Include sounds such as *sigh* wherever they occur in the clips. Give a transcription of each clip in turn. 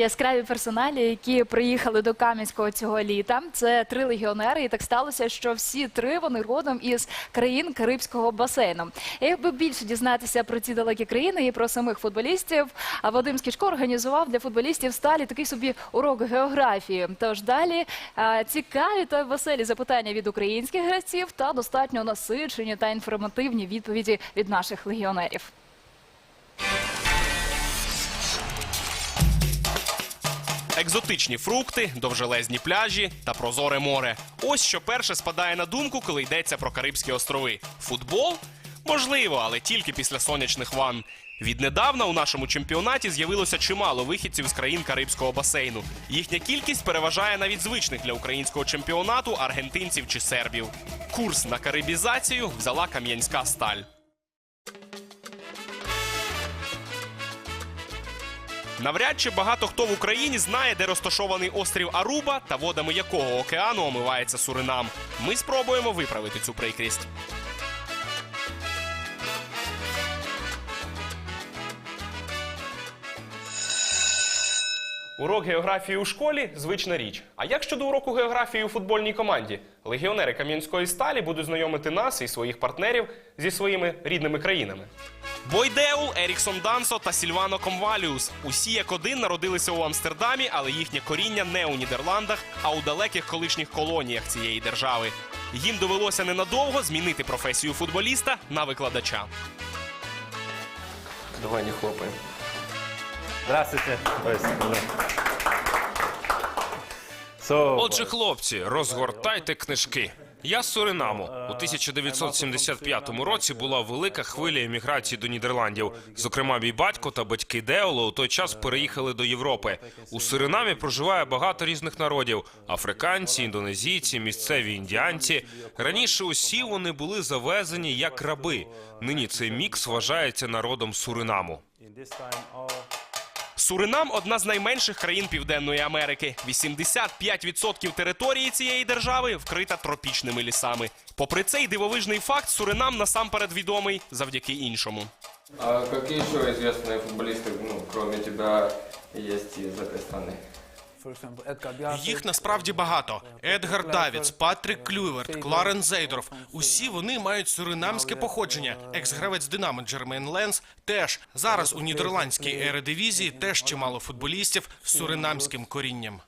яскраві персоналі, які приїхали до Кам'янського цього літа. Це три легіонери, і так сталося, що всі три вони родом із країн Карибського басейну. Якби більше дізнатися про ці далекі країни і про самих футболістів, Вадим Скічко організував для футболістів сталі такий собі урок географії. Тож далі цікаві та веселі запитання від українських гравців та достатньо насичені та інформативні відповіді від наших легіонерів. Екзотичні фрукти, довжелезні пляжі та прозоре море. Ось що перше спадає на думку, коли йдеться про Карибські острови. Футбол? Можливо, але тільки після сонячних ванн. Віднедавна у нашому чемпіонаті з'явилося чимало вихідців з країн Карибського басейну. Їхня кількість переважає навіть звичних для українського чемпіонату аргентинців чи сербів. Курс на карибізацію взяла кам'янська сталь. Навряд чи багато хто в Україні знає, де розташований острів Аруба та водами якого океану омивається Суринам. Ми спробуємо виправити цю прикрість. Урок географії у школі звична річ. А як щодо уроку географії у футбольній команді? Легіонери Кам'янської сталі будуть знайомити нас і своїх партнерів зі своїми рідними країнами. Бойдеул, Еріксон Дансо та Сільвано Комваліус. Усі як один народилися у Амстердамі, але їхнє коріння не у Нідерландах, а у далеких колишніх колоніях цієї держави. Їм довелося ненадовго змінити професію футболіста на викладача. Давай не хлопаем. Здравствуйте. So, Отже, хлопці, розгортайте книжки. Я з Суринаму. У 1975 році була велика хвиля еміграції до Нідерландів. Зокрема, мій батько та батьки Деоло у той час переїхали до Європи. У Суринамі проживає багато різних народів: африканці, індонезійці, місцеві індіанці. Раніше усі вони були завезені як раби. Нині цей мікс вважається народом Суринаму. Суринам одна з найменших країн Південної Америки. 85% території цієї держави вкрита тропічними лісами. Попри цей дивовижний факт, Суринам насамперед відомий завдяки іншому. А какие еще известные футболисты, ну, кроме тебя, есть из этой страны? Їх насправді багато: Едгар Давіц, Патрік Клюверт, Кларен Зейдорф. Усі вони мають суринамське походження. Екс-гравець Динамо Джермен Ленс теж зараз у нідерландській ередивізії теж чимало футболістів з суринамським корінням.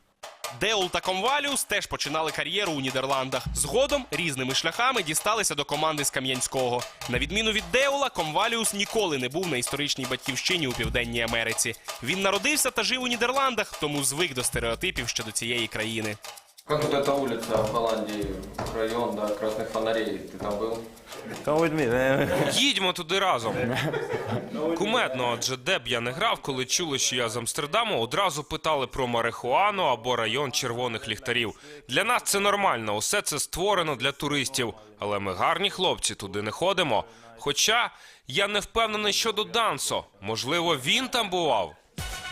Деул та Комваліус теж починали кар'єру у Нідерландах. Згодом різними шляхами дісталися до команди з Кам'янського. На відміну від Деула, Комваліус ніколи не був на історичній батьківщині у Південній Америці. Він народився та жив у Нідерландах, тому звик до стереотипів щодо цієї країни. Как вот эта улица в Голландии, район, да, красных фонарей, ты там был? come with me, man. Їдьмо туди разом. Кумедно, адже де б я не грав, коли чули, що я з Амстердаму, одразу питали про марихуану або район червоних ліхтарів. Для нас це нормально, усе це створено для туристів. Але ми гарні хлопці, туди не ходимо. Хоча я не впевнений щодо Дансо. Можливо, він там бував.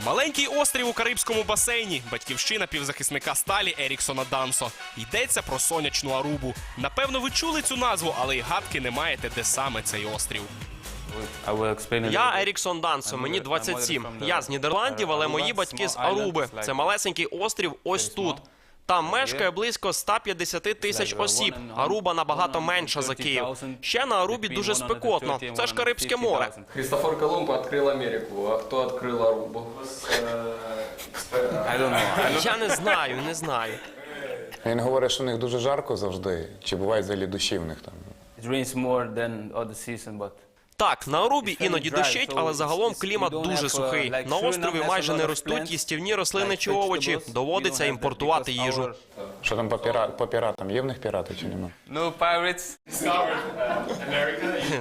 Маленький острів у Карибському басейні, батьківщина півзахисника сталі Еріксона Дансо. Йдеться про сонячну Арубу. Напевно, ви чули цю назву, але й гадки не маєте, де саме цей острів. Я. Еріксон Дансо, мені 27. Я з Нідерландів, але мої батьки з Аруби. Це малесенький острів ось тут. Там мешкає близько 150 тисяч осіб. Аруба набагато менша за Київ. Ще на Арубі дуже спекотно. Це ж Карибське море. Христофор Колумб открыл Америку, а кто открыл Арубу? I Я не знаю, не знаю. Він говорить, що в них дуже жарко завжди. Чи буває взагалі душі в них там? It rains more than other season, but Так, на Арубі іноді дощить, але загалом клімат дуже сухий. На острові майже не ростуть їстівні рослини чи овочі. Доводиться імпортувати їжу. Що там по, піра... по піратам? Є в них пірати чи нема? no pirates.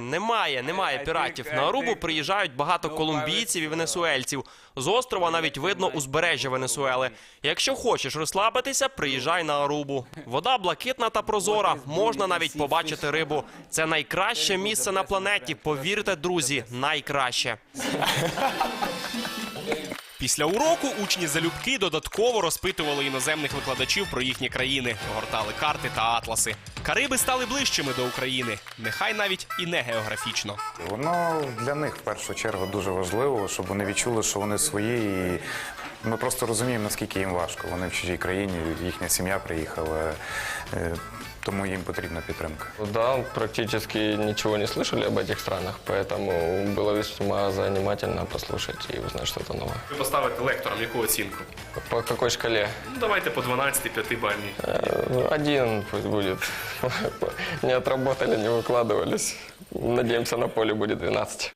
*laughs* Немає, немає піратів. На Арубу приїжджають багато колумбійців і венесуельців. З острова навіть видно узбережжя Венесуели. Якщо хочеш розслабитися, приїжджай на Арубу. Вода блакитна та прозора. Можна навіть побачити рибу. Це найкраще місце на планеті. Повірте, друзі, найкраще. Після уроку учні залюбки додатково розпитували іноземних викладачів про їхні країни, гортали карти та атласи. Кариби стали ближчими до України, нехай навіть і не географічно. Воно для них в першу чергу дуже важливо, щоб вони відчули, що вони свої і Ми просто розуміємо, наскільки їм важко. Вони в чужій країні, їхня сім'я приїхала, е, тому їм потрібна підтримка. Да, практически ничего не слышали об этих странах, поэтому было весьма занимательно послушать и узнать что-то новое. Ви поставите лекторам яку оцінку? По какой шкале? Ну, давайте по 12 5-бальній. Э, Один пусть будет. *laughs* Не отработали, не выкладывались. Надеемся, на поле будет 12.